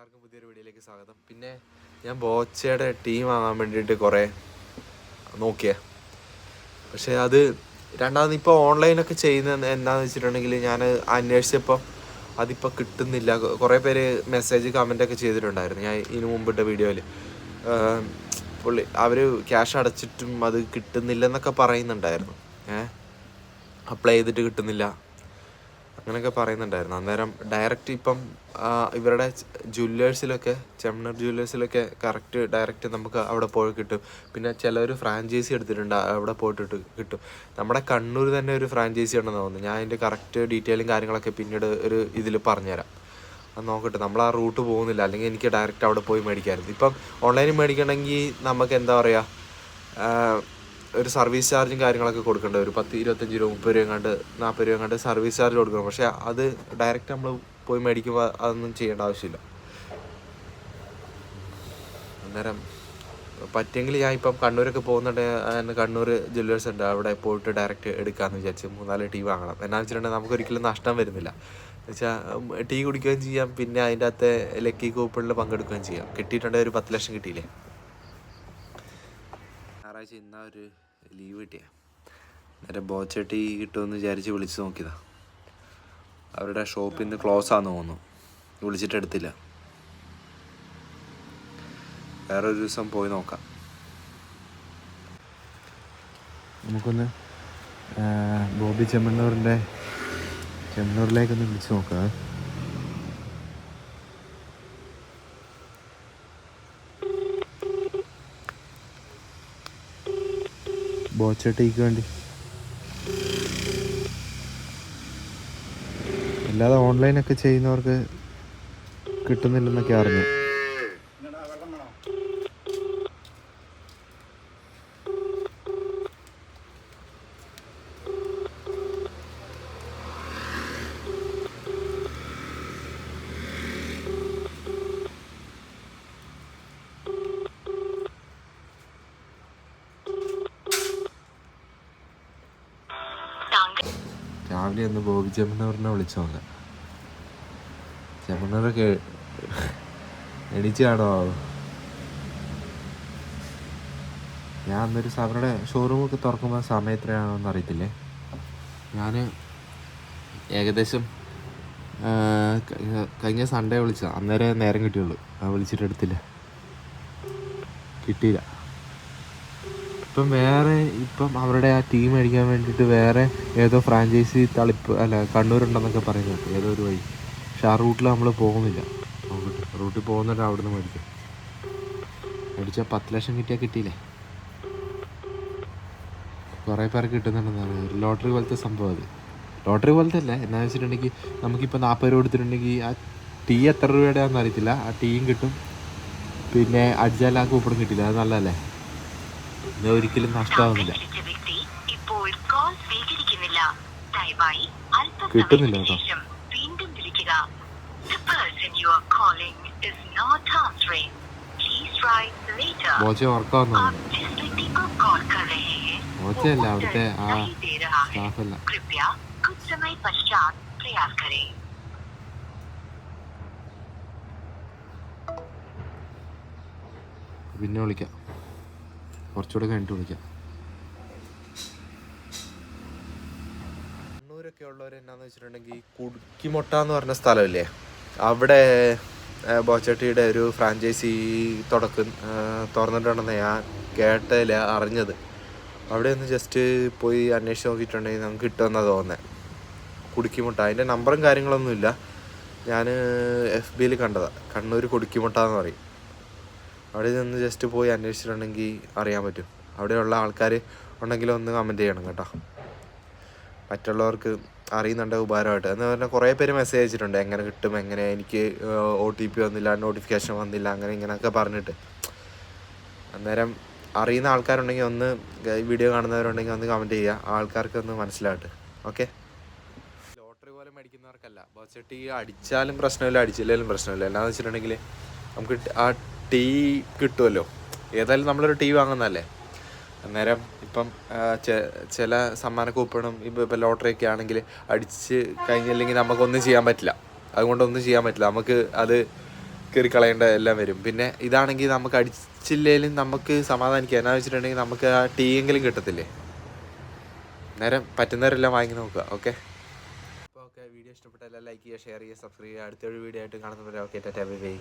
എല്ലാവർക്കും പുതിയൊരു വീഡിയോയിലേക്ക് സ്വാഗതം. പിന്നെ ഞാൻ ബോച്ചയുടെ ടീം ആകാൻ വേണ്ടിയിട്ട് കുറേ നോക്കിയ. പക്ഷേ അത് രണ്ടാമത് ഇപ്പോൾ ഓൺലൈനൊക്കെ ചെയ്യുന്ന എന്താണെന്ന് വെച്ചിട്ടുണ്ടെങ്കിൽ ഞാൻ അന്വേഷിച്ചപ്പോൾ അതിപ്പോൾ കിട്ടുന്നില്ല. കുറേ പേര് മെസ്സേജ് കമന്റൊക്കെ ചെയ്തിട്ടുണ്ടായിരുന്നു. ഞാൻ ഇതിനു മുമ്പിട്ട വീഡിയോയിൽ പുള്ളി അവർ ക്യാഷ് അടച്ചിട്ടും അത് കിട്ടുന്നില്ലെന്നൊക്കെ പറയുന്നുണ്ടായിരുന്നു. ഏഹ് അപ്ലൈ ചെയ്തിട്ട് കിട്ടുന്നില്ല. അങ്ങനെയൊക്കെ പറയുന്നുണ്ടായിരുന്നു. അന്നേരം ഡയറക്റ്റ് ഇപ്പം ഇവരുടെ ജ്വല്ലേഴ്സിലൊക്കെ ചെമ്മണർ ജ്വല്ലേഴ്സിലൊക്കെ കറക്റ്റ് ഡയറക്റ്റ് നമുക്ക് അവിടെ പോയി കിട്ടും. പിന്നെ ചിലർ ഫ്രാഞ്ചൈസി എടുത്തിട്ടുണ്ട് അവിടെ പോയിട്ട് കിട്ടും. നമ്മുടെ കണ്ണൂർ തന്നെ ഒരു ഫ്രാഞ്ചൈസി ഉണ്ടെന്ന് തോന്നുന്നു. ഞാൻ അതിന്റെ കറക്റ്റ് ഡീറ്റെയിലും കാര്യങ്ങളൊക്കെ പിന്നീട് ഒരു ഇതിൽ പറഞ്ഞുതരാം. അത് നോക്കട്ടെ നമ്മൾ ആ റൂട്ട് പോകുന്നില്ല. അല്ലെങ്കിൽ എനിക്ക് ഡയറക്റ്റ് അവിടെ പോയി മേടിക്കാമായിരുന്നു. ഇപ്പം ഓൺലൈനിൽ മേടിക്കണമെങ്കിൽ നമുക്ക് എന്താ പറയുക ഒരു സർവീസ് ചാർജും കാര്യങ്ങളൊക്കെ കൊടുക്കേണ്ട ഒരു പത്ത് ഇരുപത്തഞ്ച് രൂപ മുപ്പത് രൂപ കണ്ട് നാൽപ്പത് രൂപ കണ്ട് സർവീസ് ചാർജ് കൊടുക്കണം. പക്ഷേ അത് ഡയറക്റ്റ് നമ്മൾ പോയി മേടിക്കുമ്പോൾ അതൊന്നും ചെയ്യേണ്ട ആവശ്യമില്ല. അന്നേരം പറ്റുമെങ്കിൽ ഞാൻ ഇപ്പം കണ്ണൂരൊക്കെ പോകുന്നുണ്ട്. അതിന് കണ്ണൂർ ജ്വല്ലേഴ്സ് ഉണ്ട്. അവിടെ പോയിട്ട് ഡയറക്റ്റ് എടുക്കാമെന്ന് വിചാരിച്ച് മൂന്നാൽ ടീ വാങ്ങണം. എന്നാന്ന് വെച്ചിട്ടുണ്ടെങ്കിൽ നമുക്ക് ഒരിക്കലും നഷ്ടം വരുന്നില്ല. എന്നുവെച്ചാൽ ടീ കുടിക്കുകയും ചെയ്യാം. പിന്നെ അതിന്റെ അകത്തെ ലക്കി കൂപ്പണിൽ പങ്കെടുക്കുകയും ചെയ്യാം. കിട്ടിയിട്ടുണ്ടെങ്കിൽ ഒരു പത്ത് ലക്ഷം കിട്ടിയില്ലേ? ഞായറാഴ്ച ഇന്ന ഒരു ലീവ് കിട്ടിയ. നേരെ ബോച്ചട്ടി കിട്ടുമെന്ന് വിചാരിച്ച് വിളിച്ച് നോക്കിയതാ. അവരുടെ ഷോപ്പിൽ നിന്ന് ക്ലോസ് ആണെന്ന് തോന്നുന്നു. വിളിച്ചിട്ട് എടുത്തില്ല. വേറൊരു ദിവസം പോയി നോക്കാം. നമുക്കൊന്ന് ബോബി ചെമ്മണ്ണൂറിന്റെ ചെമ്മണ്ണൂരിലേക്കൊന്ന് വിളിച്ച് നോക്കാം. ബോച്ചട്ടിക്ക് വേണ്ടി അല്ലാതെ ഓൺലൈനൊക്കെ ചെയ്യുന്നവർക്ക് കിട്ടുന്നില്ലെന്നൊക്കെ അറിഞ്ഞു രാവിലെ ഒന്ന് ബോബി ചെമ്മണ്ണൂറിനെ വിളിച്ചു നോക്കാം ചെമ്മണ്ണൂരൊക്കെ എണീച്ചാണോ? ഞാൻ അന്നൊരു അവരുടെ ഷോറൂമൊക്കെ തുറക്കുമ്പോൾ സമയം എത്രയാണെന്ന് അറിയത്തില്ലേ? ഞാൻ ഏകദേശം കഴിഞ്ഞ സൺഡേ വിളിച്ചതാണ് അന്നേരം നേരം കിട്ടിയുള്ളൂ. ആ വിളിച്ചിട്ട് എടുത്തില്ല. കിട്ടിയില്ല. ഇപ്പം വേറെ ഇപ്പം അവരുടെ ആ ടീം അടിക്കാൻ വേണ്ടിയിട്ട് വേറെ ഏതോ ഫ്രാഞ്ചൈസി തളിപ്പ് അല്ല കണ്ണൂരുണ്ടെന്നൊക്കെ പറയുന്നുണ്ട് ഏതോ ഒരു വഴി. പക്ഷെ ആ റൂട്ടിൽ നമ്മൾ പോകുന്നില്ല. റൂട്ടിൽ പോകുന്നുണ്ട് അവിടെ നിന്ന് മേടിക്കും. മേടിച്ചാൽ പത്ത് ലക്ഷം കിട്ടിയാൽ കിട്ടിയില്ലേ? കുറേ പേർ കിട്ടുന്നുണ്ടെന്നാണ് ഒരു ലോട്ടറി പോലത്തെ സംഭവം അത്. ലോട്ടറി പോലത്തെ അല്ല. എന്നാന്ന് വെച്ചിട്ടുണ്ടെങ്കിൽ നമുക്കിപ്പോൾ നാൽപ്പത് രൂപ കൊടുത്തിട്ടുണ്ടെങ്കിൽ ആ ടീ എത്ര രൂപയുടെ ആണെന്ന് അറിയത്തില്ല. ആ ടീയും കിട്ടും. പിന്നെ ആ കൂപ്പണും കിട്ടില്ല. അത് നല്ലതല്ലേ? ഇത് ഒരിക്കലും നഷ്ടമാവുന്നില്ല കിട്ടുന്നില്ല അവിടുത്തെ പിന്നെ വിളിക്കാം. കുറച്ചുകൂടെ കഴിഞ്ഞിട്ട് വിളിക്കാം. കണ്ണൂരൊക്കെ ഉള്ളവർ എന്നാന്ന് വെച്ചിട്ടുണ്ടെങ്കിൽ കുടുക്കിമുട്ട എന്ന് പറഞ്ഞ സ്ഥലമില്ലേ? അവിടെ ബോച്ചട്ടിയുടെ ഒരു ഫ്രാഞ്ചൈസി തുടക്കം തുറന്നിട്ടുണ്ടെന്ന് ഞാൻ കേട്ടതിൽ അറിഞ്ഞത്. അവിടെ ഒന്ന് ജസ്റ്റ് പോയി അന്വേഷിച്ച് നോക്കിയിട്ടുണ്ടെങ്കിൽ നമുക്ക് കിട്ടുമെന്നാണ് തോന്നുന്നത് കുടുക്കിമുട്ട. അതിന്റെ നമ്പറും കാര്യങ്ങളൊന്നുമില്ല. ഞാൻ എഫ് ബിയിൽ കണ്ടതാണ് കണ്ണൂർ കുടുക്കിമുട്ട എന്ന് പറയും. അവിടെ നിന്ന് ജസ്റ്റ് പോയി അന്വേഷിച്ചിട്ടുണ്ടെങ്കിൽ അറിയാൻ പറ്റും. അവിടെയുള്ള ആൾക്കാർ ഉണ്ടെങ്കിൽ ഒന്ന് കമന്റ് ചെയ്യണം കേട്ടോ. മറ്റുള്ളവർക്ക് അറിയുന്നുണ്ട് ഉപകാരമായിട്ട്. എന്ന് പറഞ്ഞാൽ കുറേ പേര് മെസ്സേജ് അയച്ചിട്ടുണ്ട്. എങ്ങനെ കിട്ടും എങ്ങനെ എനിക്ക് ഒ ടി പി വന്നില്ല നോട്ടിഫിക്കേഷൻ വന്നില്ല അങ്ങനെ ഇങ്ങനെയൊക്കെ പറഞ്ഞിട്ട്. അന്നേരം അറിയുന്ന ആൾക്കാരുണ്ടെങ്കിൽ ഒന്ന് വീഡിയോ കാണുന്നവരുണ്ടെങ്കിൽ ഒന്ന് കമന്റ് ചെയ്യുക. ആൾക്കാർക്ക് ഒന്ന് മനസ്സിലാകട്ടെ. ഓക്കെ ലോട്ടറി പോലെ മേടിക്കുന്നവർക്കല്ല. ബസ് ബോച്ചട്ടി അടിച്ചാലും പ്രശ്നമില്ല അടിച്ചില്ലെങ്കിലും പ്രശ്നമില്ല. എന്നാന്ന് വെച്ചിട്ടുണ്ടെങ്കിൽ നമുക്ക് ആ ടീ കിട്ടുമല്ലോ ഏതായാലും നമ്മളൊരു ടീ വാങ്ങുന്നതല്ലേ? അന്നേരം ഇപ്പം ചില സമ്മാന കൂപ്പണും ഇപ്പം ഇപ്പം ലോട്ടറി ഒക്കെ ആണെങ്കിൽ അടിച്ച് കഴിഞ്ഞില്ലെങ്കിൽ നമുക്കൊന്നും ചെയ്യാൻ പറ്റില്ല. അതുകൊണ്ടൊന്നും ചെയ്യാൻ പറ്റില്ല. നമുക്ക് അത് കയറിക്കളയേണ്ട എല്ലാം വരും. പിന്നെ ഇതാണെങ്കിൽ നമുക്ക് അടിച്ചില്ലെങ്കിലും നമുക്ക് സമാധാനിക്കുക എന്നാ വെച്ചിട്ടുണ്ടെങ്കിൽ നമുക്ക് ആ ടീ എങ്കിലും കിട്ടത്തില്ലേ? നേരം പറ്റുന്നവരെല്ലാം വാങ്ങി നോക്കുക. ഓക്കെ? അപ്പോൾ ഓക്കെ. വീഡിയോ ഇഷ്ടപ്പെട്ടാൽ ലൈക്ക് ചെയ്യുക ഷെയർ ചെയ്യുക സബ്സ്ക്രൈബ് ചെയ്യുക. അടുത്തൊരു വീഡിയോ ആയിട്ട് കാണുന്നവരെ ഓക്കെ ടാറ്റാ ബൈ ബൈ.